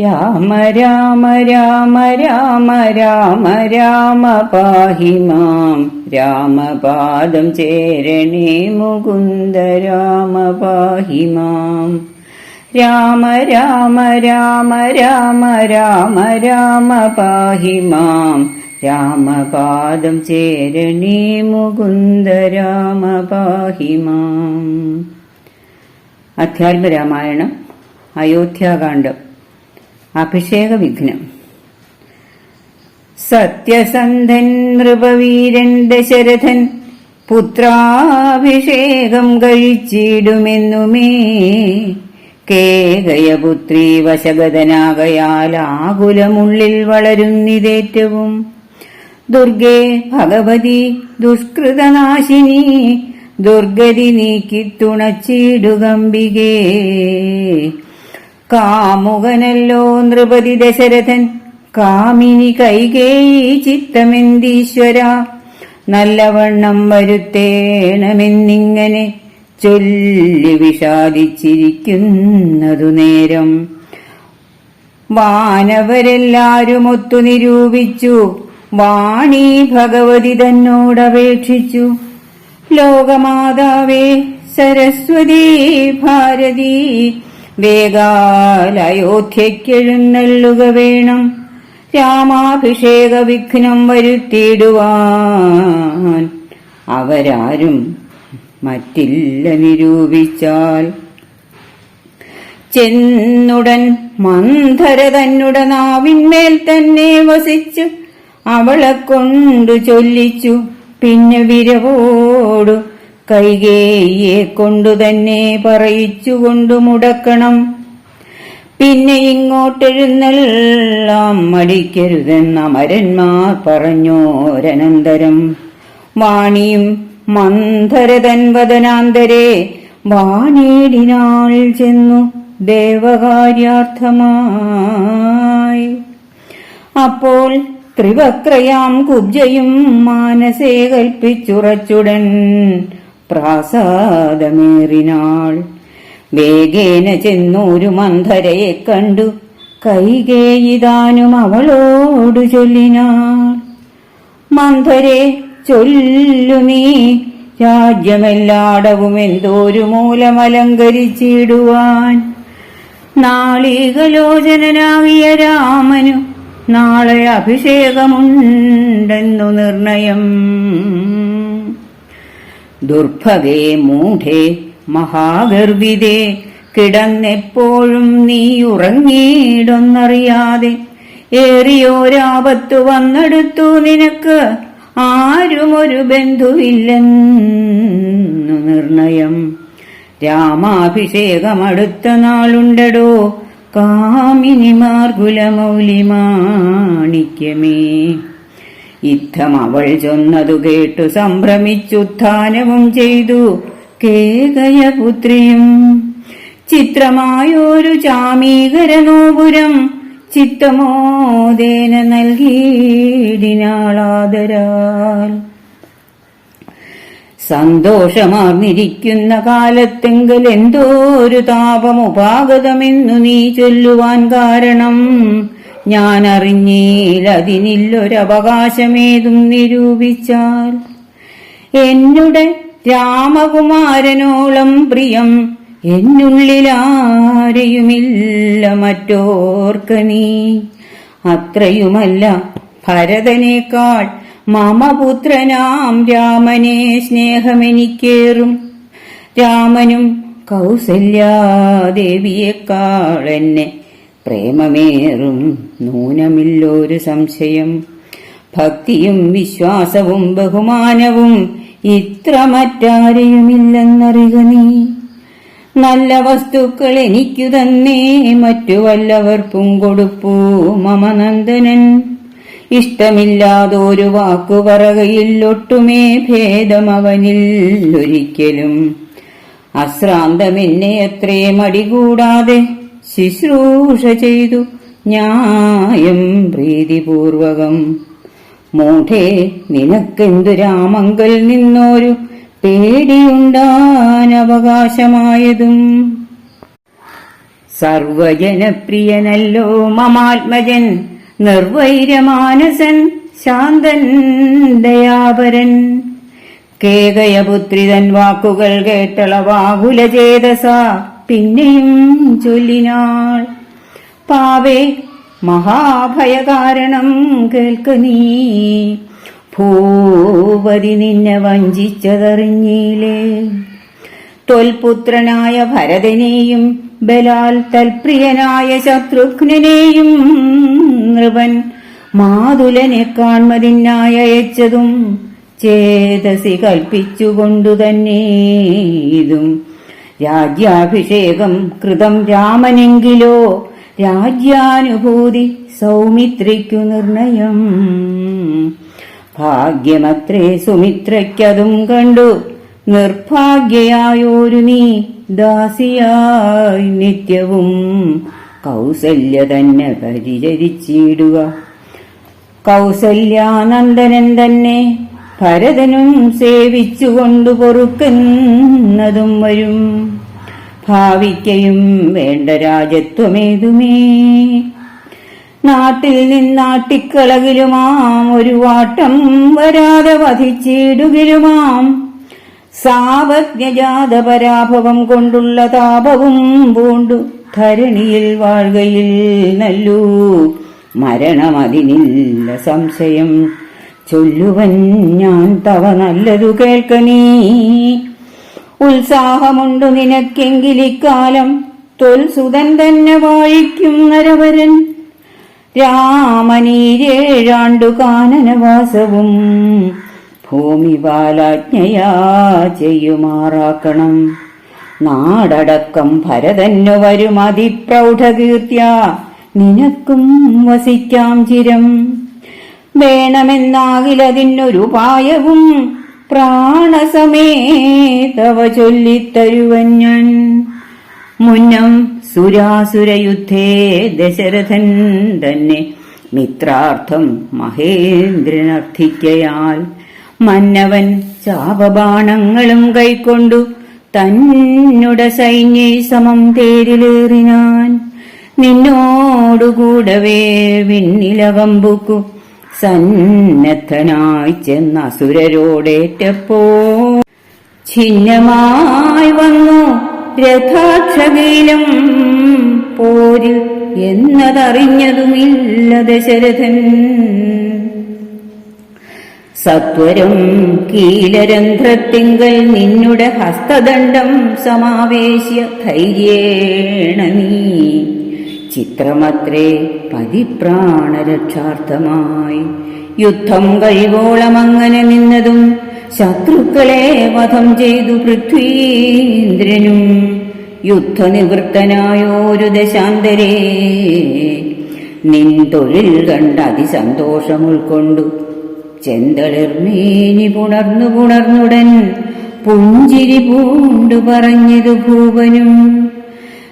രാമ രാമ രാമ രാമ രാമ രാമ പാഹി മാം. രാമപാദം ചേരണേ മുകുന്ദ രാമ പാഹി മാം. രാമ രാമ രാമ രാമ രാമ രാമ പാഹി മാം. രാമപാദം ചേരണേ മുകുന്ദ രാമ പാഹി മാം. അധ്യാത്മരാമായണം അയോധ്യാകാന്ഡം. അഭിഷേക വിഘ്നം സത്യസന്ധൻ നൃപവീരൻ ദശരഥൻ പുത്രാഭിഷേകം കഴിച്ചിടുമെന്നുമേ. കേകയപുത്രി വശഗതനാകയാൽ ആകുലമുള്ളിൽ വളരുന്നിതേറ്റവും. ദുർഗേ ഭഗവതി ദുഷ്കൃതനാശിനി ദുർഗതി നീക്കി തുണച്ചിടുകമ്പികേ. കാമുകനല്ലോ നൃപതി ദശരഥൻ. കാമിനി കൈകേയി ചിത്തമെന്തീശ്വര. നല്ലവണ്ണം വരുത്തേണമെന്നിങ്ങനെ ചൊല്ലി വിഷാദിച്ചിരിക്കുന്നതു നേരം. വാനവരെല്ലാരും ഒത്തു നിരൂപിച്ചു. വാണി ഭഗവതി തന്നോടപേക്ഷിച്ചു. ലോകമാതാവേ സരസ്വതി ഭാരതി വേഗാലയോധ്യക്കെഴുന്നള്ളുക വേണം. രാമാഭിഷേക വിഘ്നം വരുത്തിയിടുവാൻ. അവരാരും മറ്റില്ല നിരൂപിച്ചാൽ. ചെന്നുടൻ മന്ധര തന്നുട നാവിന്മേൽ തന്നെ വസിച്ചു അവളെ കൊണ്ടു ചൊല്ലിച്ചു. പിന്നെ വിരവോടു കൈകേയെ കൊണ്ടു തന്നെ പറയിച്ചുകൊണ്ടു മുടക്കണം. പിന്നെ ഇങ്ങോട്ടെഴുന്നെല്ലാം മടിക്കരുതെന്ന അമരന്മാർ പറഞ്ഞോരനന്തരം. വാണിയും മന്ധരതൻ വദനാന്തരെ വാണിയിടിനാൾ ചെന്നു ദേവകാര്യാർത്ഥമായി. അപ്പോൾ ത്രിവക്രയാം കുബ്ജയും മാനസേ കൽപ്പിച്ചുറച്ചുടൻ പ്രാസാദമേറിനാൾ. വേഗേന ചെന്നൊരു മന്ധരയെ കണ്ടു. കൈകേയിതാനും അവളോടു ചൊല്ലിനാൾ. മന്ധരെ ചൊല്ലു നീ. രാജ്യമെല്ലാടവും എന്തോരു മൂലമലങ്കരിച്ചിടുവാൻ നാളികലോചനാകിയ രാമനു നാളെ അഭിഷേകമുണ്ടെന്നു നിർണയം. ദുർഭഗേ മൂഢേ മഹാഗർവിതേ കിടന്നെപ്പോഴും നീ ഉറങ്ങിയിടൊന്നറിയാതെ ഏറിയോരാപത്തു വന്നെടുത്തു നിനക്ക് ആരും ഒരു ബന്ധുവില്ലെന്നു നിർണയം. രാമാഭിഷേകം അടുത്ത നാളുണ്ടടോ കാമിനിമാർ കുലമൗലിമാണിക്യമേ യുദ്ധം അവൾ ചൊന്നതു കേട്ടു സംഭ്രമിച്ചുത്ഥാനവും ചെയ്തു കേകയപുത്രിയും. ചിത്രമായൊരു ചാമീകരനോപുരം ചിത്തമോദേന നൽകിയിടിനാളാദരാൽ സന്തോഷമാർന്നിരിക്കുന്ന കാലത്തെങ്കിൽ എന്തോരു താപമുപാഗതമെന്നു നീ ചൊല്ലുവാൻ കാരണം ഞാൻ അറിഞ്ഞീലതിനില്ലൊരവകാശമേതും നിരൂപിച്ചാൽ. എന്നുടെ രാമകുമാരനോളം പ്രിയം എന്നുള്ളിലാരെയുമില്ല മറ്റോർക്ക് നീ. അത്രയുമല്ല ഭരതനേക്കാൾ മമപുത്രനാം രാമനെ സ്നേഹമെനിക്കേറും. രാമനും കൗസല്യാദേവിയേക്കാൾ എന്നെ പ്രേമമേറും നൂനമില്ലൊരു സംശയം. ഭക്തിയും വിശ്വാസവും ബഹുമാനവും ഇത്ര മറ്റാരെയുമില്ലെന്നറിക നീ. നല്ല വസ്തുക്കൾ എനിക്കു തന്നെ മറ്റു വല്ലവർക്കും കൊടുപ്പൂ മമനന്ദനൻ. ഇഷ്ടമില്ലാതൊരു വാക്കു പറകയില്ലൊട്ടുമേ അവനിൽ ഒരിക്കലും. അശ്രാന്തമെന്നെ അത്രേ മടികൂടാതെ ശുശ്രൂഷ ചെയ്തു ന്യായം പ്രീതിപൂർവകം. മൂഢേ നിനക്കെന്തു രാമങ്കൽ നിന്നോരു പേടിയുണ്ടാൻ അവകാശമായതും സർവജനപ്രിയനല്ലോ മമാത്മജൻ നിർവൈരമാനസൻ ശാന്തൻ ദയാപരൻ. കേകയപുത്രിതൻ വാക്കുകൾ കേട്ടളവാകുല ചേതസ പിന്നെയും ചൊല്ലിനാൾ. പാവേ മഹാഭയകാരണം കേൾക്ക നീ. ഭൂപതി നിന്നെ വഞ്ചിച്ചതറിഞ്ഞീലേ തൊൽപുത്രനായ ഭരതനെയും ബലാൽ തൽപ്രിയനായ ശത്രുഘ്നെയും നൃപൻ മാതുലനെ കാൺമതിനായി അയച്ചതും ചേതസി കൽപ്പിച്ചുകൊണ്ടു തന്നെ ഇതും രാജ്യാഭിഷേകം കൃതം രാമനെങ്കിലോ? രാജ്യാനുഭൂതി സൗമിത്രിക്കു നിർണയം. ഭാഗ്യമത്രേ സുമിത്രയ്ക്കതും കണ്ടു. നിർഭാഗ്യയായോരു നീ ദാസിയായി നിത്യവും. കൗസല്യ തന്നെ പരിചരിച്ചിടുക. കൗസല്യാനന്ദനൻ തന്നെ ഭരതനും സേവിച്ചുകൊണ്ടു പൊറുക്കുന്നതും വരും. ഭാവിക്കയും വേണ്ട രാജത്വമേതുമേ നാട്ടിൽ നിന്നാട്ടിക്കളകിലുമാം ഒരു വാട്ടം വരാതെ വധിച്ചിടുകിലുമാം. സാവജ്ഞജാത പരാഭവം കൊണ്ടുള്ള താപവും പൂണ്ടു ധരണിയിൽ വാഴുകയിൽ നല്ലൂ. മരണമതിനില്ല സംശയം. ചൊല്ലുവൻ ഞാൻ തവ നല്ലതു കേൾക്കണീ ഉത്സാഹമുണ്ടു നിനക്കെങ്കിലിക്കാലം തൊൽസുതൻ തന്നെ വാഴിക്കും നരവരൻ. രാമനീരേഴാണ്ടു കാനനവാസവും ഭൂമി ബാലാജ്ഞയാ ചെയ്യുമാറാക്കണം. നാടടക്കം ഭരതന്നു വരും അതിപ്രൗഢകീർത്യ നിനക്കും വസിക്കാം ചിരം. വേണമെന്നാകിലതിനൊരുപായവും പ്രാണസമേതവ ചൊല്ലിത്തരുവൻ ഞാൻ. മുന്നം സുരാസുരയുദ്ധേ ദശരഥൻ തന്നെ മിത്രാർത്ഥം മഹേന്ദ്രനർത്ഥിക്കയാൽ മന്നവൻ ചാപബാണങ്ങളും കൈക്കൊണ്ടു തന്നുട സൈന്യെ സമം തേരിലേറിനാൻ. നിന്നോടുകൂടവേ വിണ്ണിലകമ്പുക്കു സന്നദ്ധനായി ചെന്ന അസുരരോടേറ്റപ്പോ ഛിന്നമായി വന്നു രഥാക്ഷകീലം പോരിൽ എന്നതറിഞ്ഞതുമില്ല ദശരഥൻ. സത്വരം കീലരന്ധ്രത്തിങ്കൽ നിന്നുടെ ഹസ്തദണ്ഡം സമാവേശ്യ ധൈര്യേണ നീ. ചിത്രമത്രേ പതിപ്രാണരക്ഷാർത്ഥമായി. യുദ്ധം കഴിവോളമങ്ങനെ നിന്നതും ശത്രുക്കളെ വധം ചെയ്തു പൃഥ്വീന്ദ്രനും. യുദ്ധനിവൃത്തനായോരു ദശാന്തരേ നിൻ തൊഴിൽ കണ്ട് അതിസന്തോഷം ഉൾക്കൊണ്ടു ചെന്തളിർമേനി പുണർന്നു പുണർന്നുടൻ പുഞ്ചിരി പൂണ്ടു പറഞ്ഞതു ഭൂപനും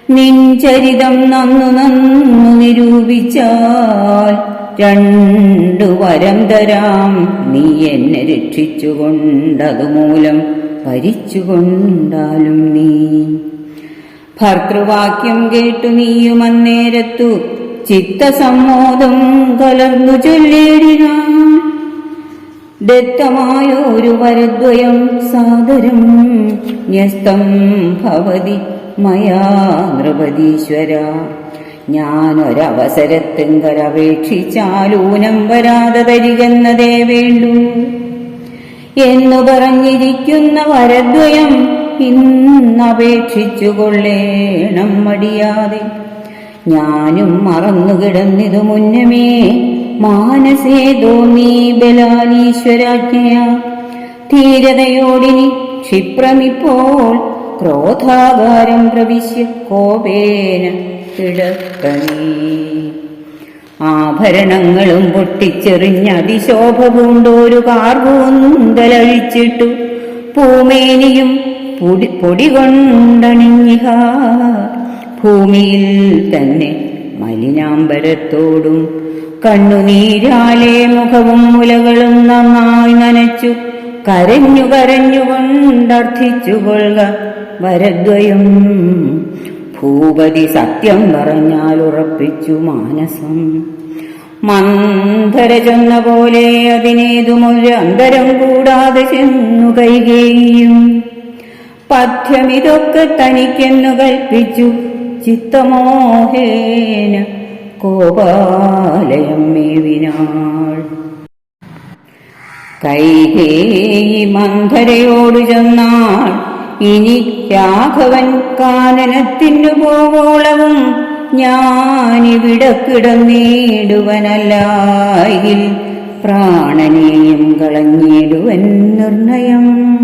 നിൻ ചരിതം നന്നു നന്നു നിരൂപിച്ചാൽ രണ്ടു വരം തരാം. നീ എന്നെ രക്ഷിച്ചുകൊണ്ടതുമൂലം ഭരിച്ചുകൊണ്ടാലും നീ. ഭർത്തൃവാക്യം കേട്ടു നീയും അന്നേരത്തു. ചിത്തസമ്മോദം കലർന്നു ചൊല്ലേടിനാൾ ദത്തമായ ഒരു വരദ്വയം സാദരം ന്യസ്തം ഭവതി മയാ നൃപതീശ്വര ഞാനൊരവസരത്തിങ്കരപേക്ഷിച്ചാലൂനം വരാതെ തരികെന്നതേ വേണ്ടു. എന്നു പറഞ്ഞിരിക്കുന്ന വരദ്വയം ഇന്നപേക്ഷിച്ചു കൊള്ളേണം മടിയാതെ. ഞാനും മറന്നുകിടന്നിതു മുന്നമേ മാനസേ തോന്നി ബലാലീശ്വരാജ്ഞയ ധീരതയോടിനി ക്ഷിപ്രമിപ്പോൾ ക്രോധാകാരം പ്രവിശ്യ കോപേന കിടക്കണേ ആഭരണങ്ങളും പൊട്ടിച്ചെറിഞ്ഞ അതിശോഭ പൂണ്ടോരു കാർകൂന്തലഴിച്ചിട്ടു പൂമേനിയും പൊടി പൊടി കൊണ്ടണിഞ്ഞിഹ ഭൂമിയിൽ തന്നെ മലിനാംബരത്തോടും കണ്ണുനീരാലെ മുഖവും മുലകളും നന്നായി നനച്ചു കരഞ്ഞു കരഞ്ഞുകൊണ്ടർത്ഥിച്ചു കൊള്ളുക വരദ്വയം ഭൂപതി സത്യം പറഞ്ഞാൽ ഉറപ്പിച്ചു മാനസം. മന്ധര ചെന്ന പോലെ അതിനേതുമൊരു അന്തരം കൂടാതെ ചെന്നു കൈകേയും. പഥ്യമിതൊക്കെ തനിക്കെന്നു കൽപ്പിച്ചു ചിത്തമോഹേന കോപാലയം മേവിനാൾ. കൈകേയി മന്ധരയോട് ചെന്നാൾ ഇനി രാഘവൻ കാനനത്തിനു പോവോളവും. ഞാനിവിടെ കിടന്നിടുവനല്ലായിൽ പ്രാണനെയും കളഞ്ഞിടുവൻ നിർണയം.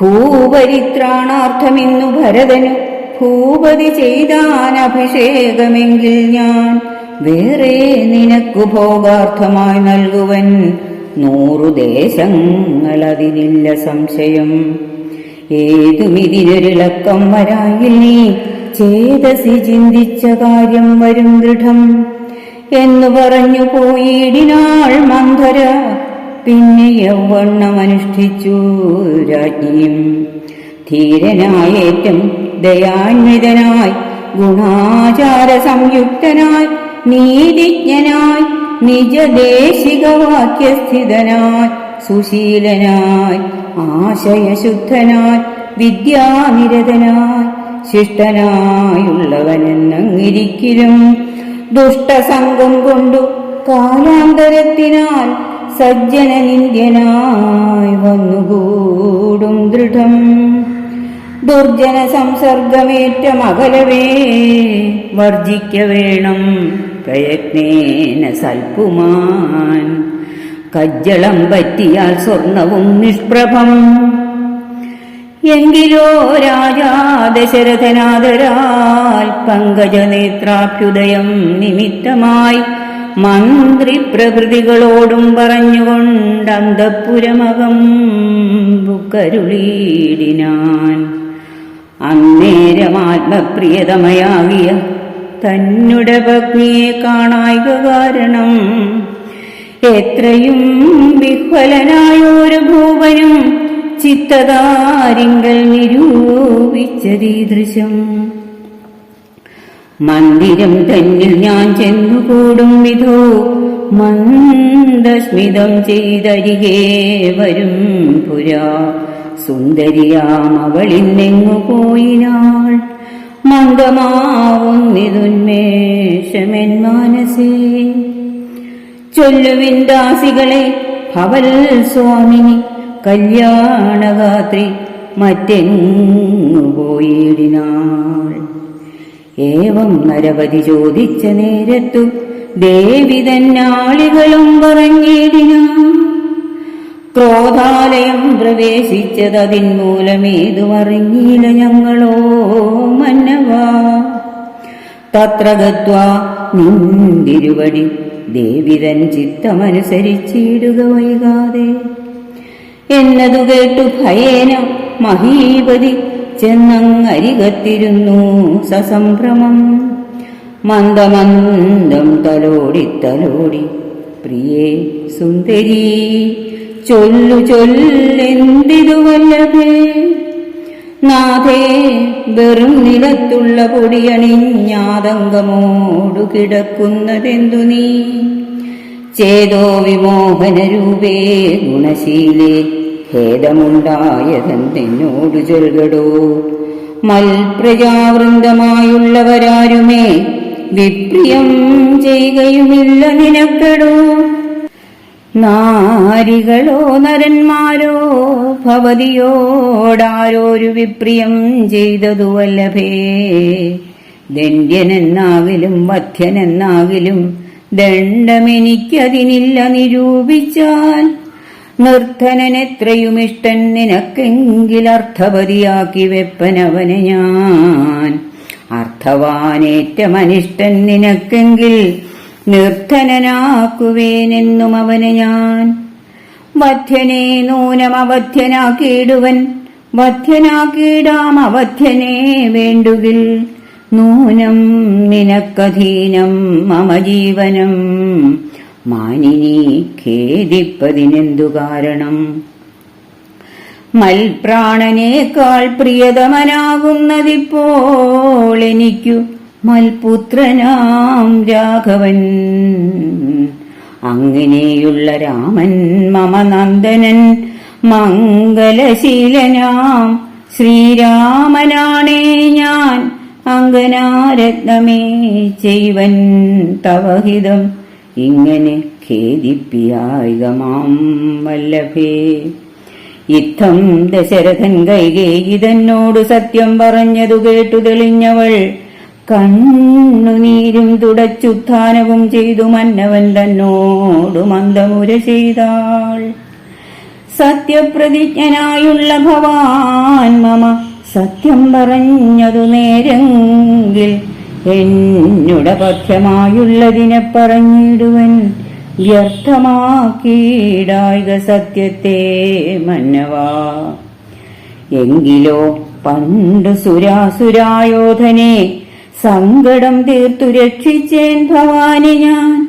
ഭൂപരിത്രാണാർത്ഥമിന്നു ഭരതനു ഭൂപതി ചെയ്താൻ അഭിഷേകമെങ്കിൽ ഞാൻ വേറെ നിനക്കു ഭോഗാർത്ഥമായി നൽകുവൻ. നൂറു ദേശങ്ങൾ അതിനില്ല സംശയം. ഏതുമിതിനൊരിളക്കം വരായി നീ ചേതസി ചിന്തിച്ച കാര്യം വരും ദൃഢം എന്നു പറഞ്ഞു പോയിടിനാൾ മന്ധര പിന്നെ യൗവണ്ണം അനുഷ്ഠിച്ചു രാജ്ഞിയും. ധീരനായേറ്റം ദയാന്വിതനായി ഗുണാചാര സംയുക്തനായി നീതിജ്ഞനായി നിജദേശികവാക്യസ്ഥിതനായി സുശീലനായി ആശയശുദ്ധനായി വിദ്യാനിരതനായി ശിഷ്ടനായുള്ളവനെന്നങ്ങിരിക്കലും. ദുഷ്ടസംഗം കൊണ്ടു കാലാന്തരത്തിനാൽ സജ്ജനനിന്ദ്യനായി വന്നുകൂടും ദൃഢം. ദുർജന സംസർഗമേറ്റ മകലവേ വർജിക്ക വേണം പ്രയത്നേന സൽപ്പുമാൻ കജ്ജളം പറ്റിയാൽ സ്വർണവും നിഷ്പ്രഭം. എങ്കിലോ രാജാ ദശരഥനാദരാൽ പങ്കജനേത്രാഭ്യുദയം നിമിത്തമായി മന്ത്രി പ്രകൃതികളോടും പറഞ്ഞുകൊണ്ട് അന്തപുരമകം ബുക്കരുളീടിനാൻ. അന്നേരം ആത്മപ്രിയതമയാകിയ തന്നുടെ പത്നിയെ കാണായിക കാരണം എത്രയും വിഹ്വലനായൊരു ഭൂവനും ചിത്തതാരിങ്കൾ നിരൂപിച്ചതീദൃശം. മന്ദിരം തന്നിൽ ഞാൻ ചെന്നുകൂടും വിധോ മന്ദസ്മിതം ചെയ്തരികെ വരും പുരാ. സുന്ദരിയാം അവളിന്നെങ്ങു പോയിനാൾ മന്ദമാവുന്നിതുന്മേഷമെൻ മാനസേ. ചൊല്ലുവിൻ ദാസികളെ ഭവൽ സ്വാമിനി കല്യാണഗാത്രി മറ്റെങ്ങു പോയിടിനാൾ. ഏവം നരപതി ചോദിച്ച നേരത്തു ദേവി തന്നാളികളും പറഞ്ഞിടിനാ ക്രോധാലയം പ്രവേശിച്ചതതിൻ മൂലമേതുമറിഞ്ഞില്ല ഞങ്ങളോ മന്നവാ. തത്ര ഗത്വാ നിന്തിരുവടി ദേവിതൻ ചിത്തമനുസരിച്ചിടുക വൈകാതെ. എന്നതു കേട്ടു ഭയേന മഹീപതി ചെന്നങ്ങരികത്തിരുന്നു സസംഭ്രമം. മന്ദമന്ദം തലോടി തലോടി പ്രിയേ സുന്ദരി ചൊല്ലു ചൊല്ലെന്തിതു വല്ലഭേ നാഥേ വെറും നിലത്തുള്ള പൊടിയണിഞ്ഞാതങ്കമോടു കിടക്കുന്നതെന്തു നീ? ചേതോ വിമോഹനരൂപേ ഗുണശീലേ ഭേദമുണ്ടായതെന്നോടു ചെറുകടോ? മൽപ്രജാവൃന്ദമായുള്ളവരാരുമേ വിപ്രിയം ചെയ്യുകയുമില്ല നിനക്കെടോ? നാരികളോ നരന്മാരോ ഭവതിയോടാരോരു വിപ്രിയം ചെയ്തതു വല്ലഭേ ദണ്ഡ്യനെന്നാകിലും വധ്യനെന്നാകിലും ദണ്ഡമെനിക്കതിനില്ല നിരൂപിച്ചാൽ നിർധനനെത്രയും ഇഷ്ടൻ നിനക്കെങ്കിൽ അർത്ഥപതിയാക്കി വെപ്പനവനെ ഞാൻ. അർത്ഥവാനേറ്റമനിഷ്ടൻ നിനക്കെങ്കിൽ നിർധനനാക്കുവേനെന്നും അവനെ ഞാൻ. വധ്യനെ നൂനം അവധ്യനാക്കിയിടുവൻ വധ്യനാക്കിയിടാം അവധ്യനെ വേണ്ടുകിൽ നൂനം നിനക്കധീനം മമ ജീവനം മാനിനി ഖേദിപ്പതിനെന്തു കാരണം? മൽപ്രാണനേക്കാൾ പ്രിയതമനാകുന്നതിപ്പോൾ എനിക്കു മൽപുത്രനാം രാഘവൻ. അങ്ങനെയുള്ള രാമൻ മമ നന്ദനൻ മംഗലശീലനാം. ശ്രീരാമനാണേ ഞാൻ അങ്കനാരത്നമേ ചെയ്വൻ തവഹിതം. ഇങ്ങനെ ഖേദിപ്പിയായിക മാം വല്ലഭേ. ഇത്തം ദശരഥൻ കൈകേയി തന്നോട് സത്യം പറഞ്ഞതു കേട്ടു തെളിഞ്ഞവൾ. കണ്ണുനീരും തുടച്ചുത്ഥാനവും ചെയ്തു മന്നവൻ തന്നോടു മന്ദമുര ചെയ്താൾ. സത്യപ്രതിജ്ഞനായുള്ള ഭവാൻ മമ സത്യം പറഞ്ഞതു നേരെങ്കിൽ എന്നുട പഥ്യമായുള്ളതിനെ പറഞ്ഞിടുവൻ വ്യർത്ഥമാക്കിയിടായിക സത്യത്തെ മന്നവാ. എങ്കിലോ പണ്ട് സുരാസുരായോധനെ സങ്കടം തീർത്തു രക്ഷിച്ചേൻ ഭവാനി ഞാൻ.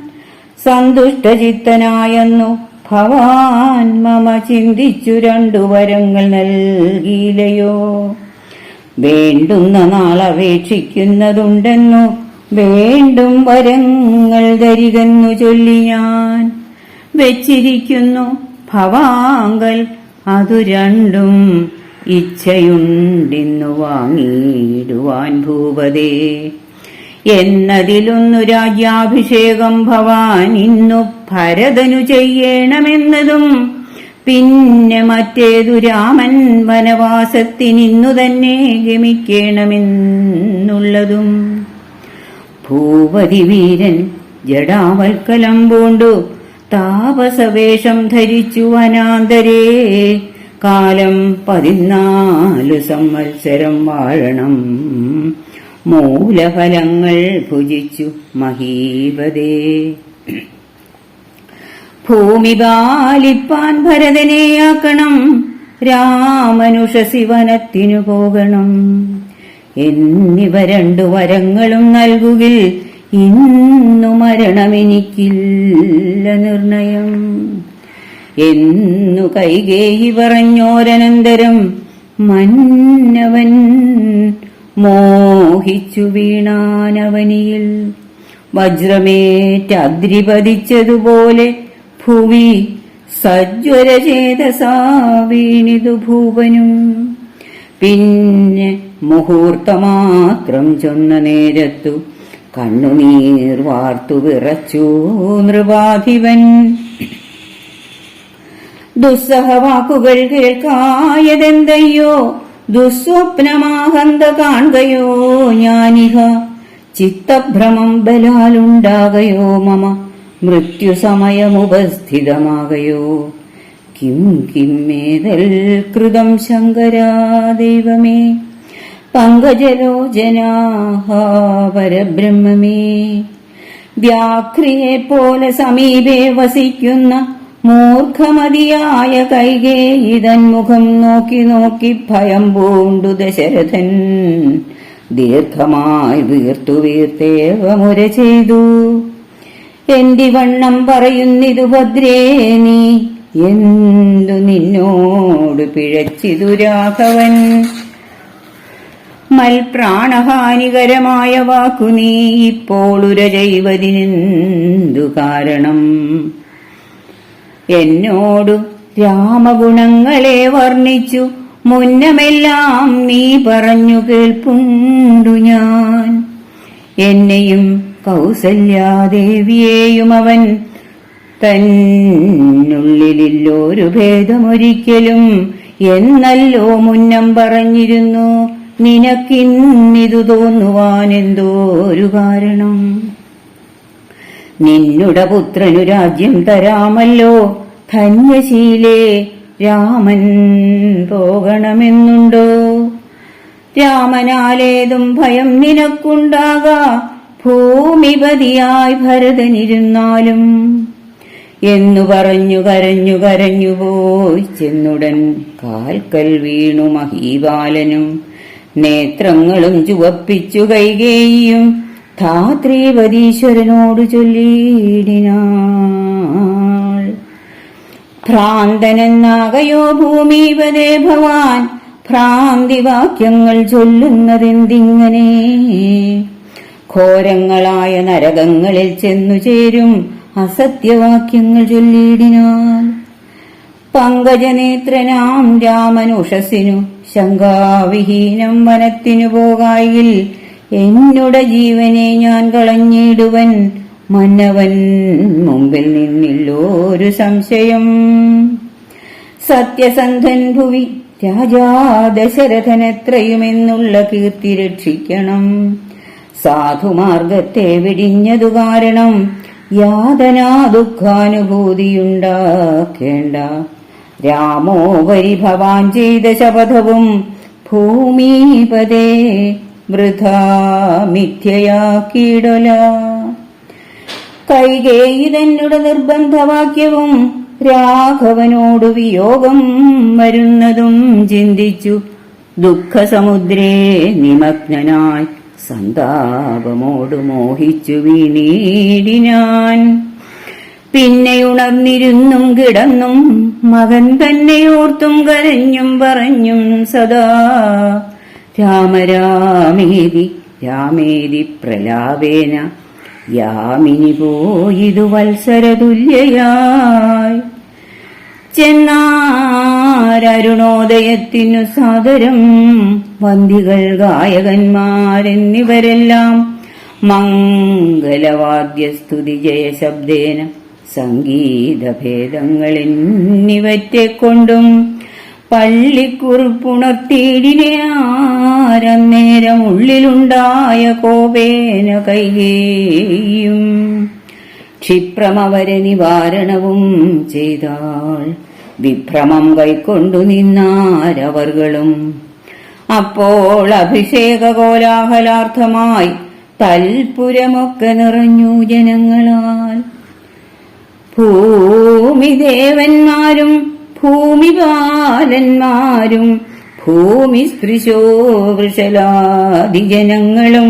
സന്തുഷ്ടചിത്തനായെന്നു ഭവാൻ മമ ചിന്തിച്ചു രണ്ടു വരങ്ങൾ നൽകിയില്ലയോ. വേണ്ടുന്ന നാളപേക്ഷിക്കുന്നതുണ്ടെന്നു വേണ്ടും വരങ്ങൾ ധരികന്നു ചൊല്ലി ഞാൻ. വെച്ചിരിക്കുന്നു ഭവാങ്കൽ അതു രണ്ടും ഇച്ഛയുണ്ടിന്നു വാങ്ങിയിടുവാൻ ഭൂപതേ. എന്നതിലൊന്നു രാജ്യാഭിഷേകം ഭവാൻ ഇന്നു ഭരതനു ചെയ്യണമെന്നതും പിന്നെ മറ്റേതു രാമൻ വനവാസത്തിനിന്നു തന്നെ ഗമിക്കണമെന്നുള്ളതും. ഭൂപതി വീരൻ ജടാവൽക്കലം പൂണ്ടു താപസവേഷം ധരിച്ചു വനാന്തരേ. കാലം പതിനാലു സംവത്സരം വാഴണം. മൂലഫലങ്ങൾ ഭുജിച്ചു മഹീപതേ. ഭൂമി പാലിപ്പാൻ ഭരതനെയാക്കണം. രാമനുഷ ശിവനത്തിനു പോകണം. എന്നിവ രണ്ടു വരങ്ങളും നൽകുകിൽ ഇന്നു മരണമെനിക്കില്ല നിർണയം. എന്നു കൈകേയി പറഞ്ഞോരനന്തരം മന്നവൻ മോഹിച്ചു വീണാനവനിയിൽ. വജ്രമേറ്റ് അദ്രിപതിച്ചതുപോലെ ഭൂമി സജ്വരചേതസാ വീണിതു ഭൂവനും പിന്നെ മുഹൂർത്തമാത്രം ചൊന്ന നേരത്തു കണ്ണുനീർ വാർത്തു വിറച്ചു നൃപാധിപൻ ദുസ്സഹവാക്കുകൾ കേൾക്കായതെന്തയ്യോ? ദുസ്വപ്നമാകന്ത കാണുകയോ ഞാനിഹ? ചിത്തഭ്രമം ബലാലുണ്ടാകയോ മമ? മൃത്യുസമയമുപസ്ഥിതമാകയോ കിം കിം മേതൽ കൃതം ശങ്കരാ ദൈവമേ? പങ്കജലോചനാഹ പരബ്രഹ്മമേ? വ്യാഘ്രിയെ പോലെ സമീപേ വസിക്കുന്ന മൂർഖമതിയായ കൈകേയിതൻ മുഖം നോക്കി നോക്കി ഭയം പൂണ്ടു ദശരഥൻ. ദീർഘമായി വീർത്തു വീർത്തേവമുര ചെയ്തു. എന്റെ വണ്ണം പറയുന്നിതു ഭദ്രേ നീ. എന്തു നിന്നോട് പിഴച്ചിതു രാഘവൻ? മൽപ്രാണഹാനികരമായ വാക്കു നീ ഇപ്പോൾ ഉര ചെയ്വതിനെന്തു കാരണം? എന്നോടു രാമഗുണങ്ങളെ വർണിച്ചു. മുന്നമെല്ലാം നീ പറഞ്ഞു കേൾപ്പുണ്ടു ഞാൻ. എന്നെയും കൗസല്യാദേവിയെയും അവൻ തന്നുള്ളിലില്ലോരു ഭേദമൊരിക്കലും എന്നല്ലോ മുന്നം പറഞ്ഞിരുന്നു. നിനക്കിന്നിതു തോന്നുവാൻ എന്തോ ഒരു കാരണം? നിന്നുടെ പുത്രനു രാജ്യം തരാമല്ലോ. ധന്യശീലേ രാമൻ പോകണമെന്നുണ്ടോ? രാമനാലേതും ഭയം നിനക്കുണ്ടാകാ. ഭൂമിപതിയായി ഭരതനിരുന്നാലും. എന്നു പറഞ്ഞു കരഞ്ഞു കരഞ്ഞു പോയി ചെന്നുടൻ കാൽക്കൽ വീണു മഹീബാലനും. നേത്രങ്ങളും ചുവപ്പിച്ചു കൈകേയും. ധാത്രീപതീശ്വരനോട് ചൊല്ലിയിടിനാൾ. ഭ്രാന്തനെന്നാകയോ ഭൂമിപതേ ഭവാൻ ഭ്രാന്തിവാക്യങ്ങൾ ചൊല്ലുന്നതെന്തിങ്ങനെ? ഘോരങ്ങളായ നരകങ്ങളിൽ ചെന്നു ചേരും അസത്യവാക്യങ്ങൾ ചൊല്ലിയിടിനാൽ പങ്കജനേത്രനാം രാമനുഷസിനു ശങ്കാവിഹീനം വനത്തിനു പോകായിൽ എന്നുടെ ജീവനെ ഞാൻ കളഞ്ഞിടുവൻ മന്നവൻ മുമ്പിൽ നിന്നില്ലോരു സംശയം. സത്യസന്ധൻ ഭുവി രാജാ ദശരഥനെത്രയുമെന്നുള്ള കീർത്തി രക്ഷിക്കണം. സാധുമാർഗത്തെ വിടിഞ്ഞതു കാരണം യാതനാ ദുഃഖാനുഭൂതിയുണ്ടാക്കേണ്ട രാമോപരി ഭവാൻ ചെയ്ത ശപഥവും ഭൂമിപതേ വൃഥാ മിഥ്യയാക്കിയിടല കൈകേയി തന്നുടെ നിർബന്ധവാക്യവും രാഘവനോട് വിയോഗം വരുന്നതും ചിന്തിച്ചു. ദുഃഖസമുദ്രേ നിമഗ്നായി സന്താപമോട് മോഹിച്ചു വീണീടിനാൻ പിന്നെ ഉണർന്നിരുന്നും കിടന്നും മകൻ തന്നെയോർത്തും കരഞ്ഞും പറഞ്ഞും സദാ രാമരാമേതി രാമേതി പ്രലാപേന. യാമിനി പോയിതു വത്സരതുല്യയായി. ചെന്നാരരുണോദയത്തിനു സാദരം വന്ദികൾ ഗായകന്മാരെന്നിവരെല്ലാം മംഗലവാദ്യസ്തുതി ജയശബ്ദേന സംഗീതഭേദങ്ങളെന്നിവറ്റെ കൊണ്ടും നേരം ഉള്ളിലുണ്ടായ കോപേന കൈകേയും. ക്ഷിപ്രമവരെ നിവാരണവും ചെയ്താൾ. വിഭ്രമം കൈക്കൊണ്ടു നിന്നാരവർകളും. അപ്പോൾ അഭിഷേക കോലാഹലാർത്ഥമായി തൽപുരമൊക്കെ നിറഞ്ഞു ജനങ്ങളാൽ. ഭൂമിദേവന്മാരും ഭൂമിപാലന്മാരും ഭൂമിസ്പൃശോ വൃഷലാദിജനങ്ങളും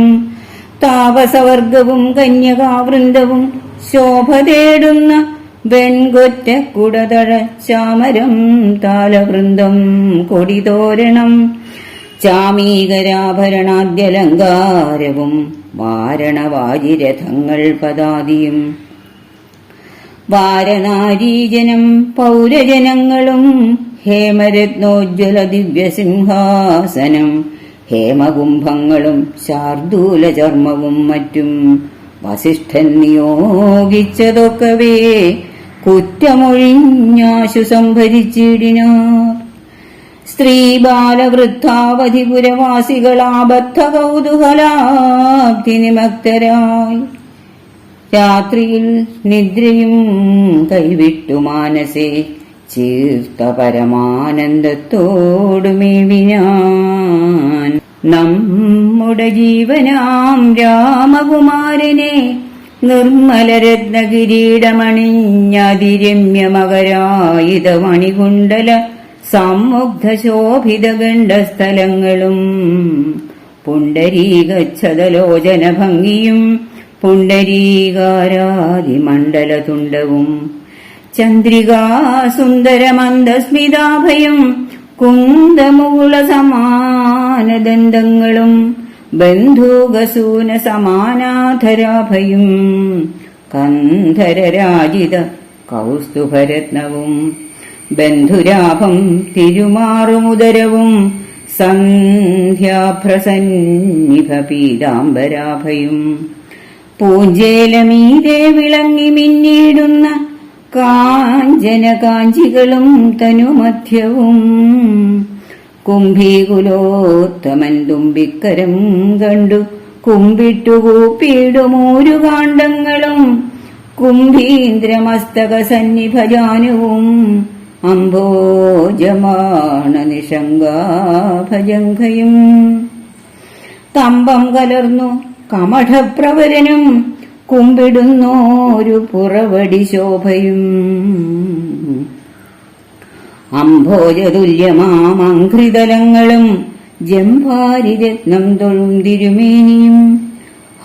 താപസവർഗവും കന്യകാവൃന്ദവും ശോഭ തേടുന്ന വെൺകൊറ്റ കുടതഴ ചാമരം താലവൃന്ദം കൊടിതോരണം ചാമീകരാഭരണാദ്യലങ്കാരവും വാരണവാജിരഥങ്ങൾ പദാതിയും വാരണാരീജനം പൗരജനങ്ങളും ഹേമരത്നോജ്വല ദിവ്യസിംഹാസനം ഹേമകുംഭങ്ങളും ശാർദൂല ചർമ്മവും മറ്റും വസിഷ്ഠൻ നിയോഗിച്ചതൊക്കവേ കുറ്റമൊഴിഞ്ഞാശു സംഭരിച്ചിടിനാർ. സ്ത്രീ ബാലവൃദ്ധാവധി പുരവാസികളാബദ്ധ കൗതുകലാബ്ധി നിമഗ്ധരായി രാത്രിയിൽ നിദ്രയും കൈവിട്ടു മാനസേ. ചീർത്ത പരമാനന്ദത്തോടുമേവിനാൻ നമ്മുടെ ജീവനാം രാമകുമാരനെ നിർമ്മലരത്നകിരീടമണിഞ്ഞതിരമ്യമകരായുധ മണികുണ്ടല സമ്മുഗ്ധ ശോഭിത ഗണ്ഡസ്ഥലങ്ങളും പുണ്ടരീകച്ഛതലോചന ഭംഗിയും പുണ്ടരീകാരാതിമണ്ഡലതുണ്ടവും ചന്ദ്രികാസുന്ദരമന്ദസ്മിതാഭയം കുന്തമൂള സമാനദന്തങ്ങളും ബന്ധൂകസൂന സമാനാധരാഭയും കന്ധരരാജിത കൗസ്തുഭരത്നവും ബന്ധുരാഭം തിരുമാറുമുദരവും സന്ധ്യാഭ്രസന്നിഭ പീതാംബരാഭയും പൂഞ്ചേലമീരെ വിളങ്ങി മിന്നിടുന്ന കാഞ്ചന കാഞ്ചികളും തനുമധ്യവും. കുംഭീകുലോത്തമൻ തുമ്പിക്കരം കണ്ടു കുമ്പിട്ടു കൂപ്പിടുമൂരു കാണ്ഡങ്ങളും. കുംഭീന്ദ്രമസ്തക സന്നിഭജാനുവും അംബോജമാണ നിഷങ്കാഭജങ്കയും തമ്പം കലർന്നു കമഠപ്രവരനും കുമ്പിടുന്നോരു പുറവടി ശോഭയും. അംഭോജതുല്യമാമഘ്രിതലങ്ങളും ജംഭാരിരത്നം തൊഴും തിരുമേനിയും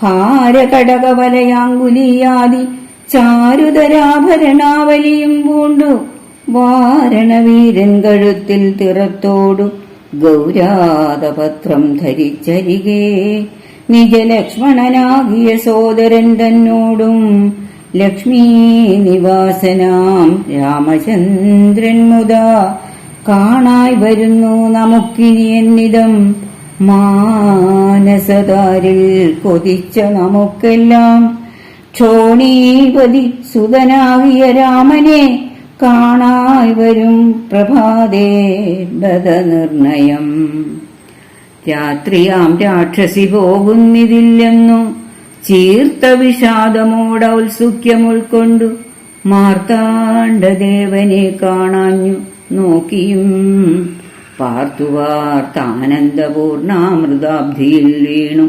ഹാരകടകവലയാങ്കുലിയാതി ചാരുതരാഭരണാവലിയും പൂണ്ടു വാരണവീരൻ കഴുത്തിൽ തിറത്തോടു ഗൗരാതപത്രം ധരിച്ചരികെ. നിജലക്ഷ്മണനാകിയ സോദരൻ തന്നോടും ലക്ഷ്മീ നിവാസനാം രാമചന്ദ്രൻ മുത. കാണായി വരുന്നു നമുക്കിനി എന്നിതം. മാനസതാരിൽ കൊതിച്ച നമുക്കെല്ലാം. ക്ഷോണീപതി സുതനാകിയ രാമനെ കാണായി വരും പ്രഭാതേ ബദനിർണയം. രാത്രിയാം രാക്ഷസി പോകുന്നിതില്ലെന്നു ചീർത്ത വിഷാദമോട ഉൾക്കൊണ്ടു മാർത്താണ്ഡദേവനെ കാണാഞ്ഞു നോക്കിയും പാർത്തുവാർത്താനന്ദപൂർണാമൃതാബ്ധിയിൽ വീണു.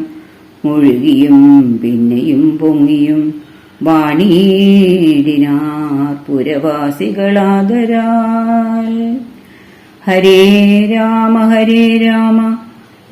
മുഴുകിയും പിന്നെയും പൊങ്ങിയും വാണീടിനാർ പുരവാസികളാദരാൽ. ഹരേ രാമ ഹരേ രാമ